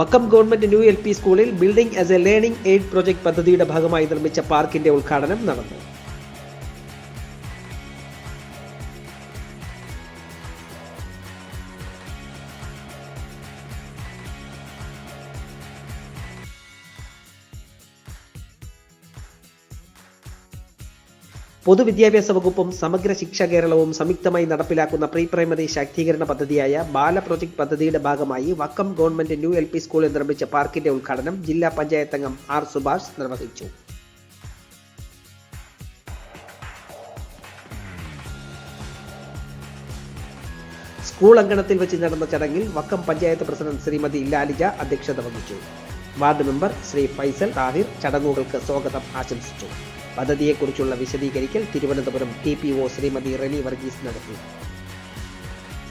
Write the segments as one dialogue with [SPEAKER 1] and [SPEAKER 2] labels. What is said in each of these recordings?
[SPEAKER 1] Vakkom government new L P സ്കൂളിൽ building as a learning aid project പദ്ധതിയുടെ ഭാഗമായി നിർമ്മിച്ച പാർക്കിന്റെ ഉദ്ഘാടനം നടന്നു. പൊതുവിദ്യാഭ്യാസ വകുപ്പും സമഗ്ര ശിക്ഷ കേരളവും സംയുക്തമായി നടപ്പിലാക്കുന്ന പ്രീ പ്രൈമറി ശാക്തീകരണ പദ്ധതിയായ ബാല പ്രൊജക്ട് പദ്ധതിയുടെ ഭാഗമായി Vakkom government new L P സ്കൂളിൽ നിർമ്മിച്ച പാർക്കിന്റെ ഉദ്ഘാടനം ജില്ലാ പഞ്ചായത്ത് അംഗം ആർ സുഭാഷ് നിർവഹിച്ചു. സ്കൂൾ അങ്കണത്തിൽ വെച്ച് നടന്ന ചടങ്ങിൽ വക്കം പഞ്ചായത്ത് പ്രസിഡന്റ് ശ്രീമതി ലാലിജ അധ്യക്ഷത വഹിച്ചു. വാർഡ് മെമ്പർ ശ്രീ ഫൈസൽ താഹിർ ചടങ്ങുകൾക്ക് സ്വാഗതം ആശംസിച്ചു. പദ്ധതിയെക്കുറിച്ചുള്ള വിശദീകരിക്കൽ Thiruvananthapuram T P O Srimathi Reni Varghese നടത്തി.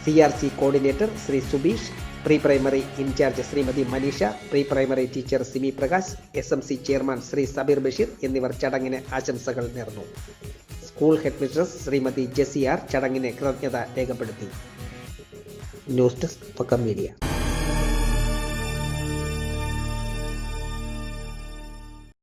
[SPEAKER 1] C R C coordinator Shri Subeesh pre primary in charge Srimathi Manisha pre primary teacher Simi Prakash S M C chairman Shri Sabeer Basheer എന്നിവർ ചടങ്ങിന് ആശംസകൾ നേർന്നു. School headmistress Shrimati ജെസിയാർ ചടങ്ങിന് കൃതജ്ഞത രേഖപ്പെടുത്തി. News desk Vakkom media.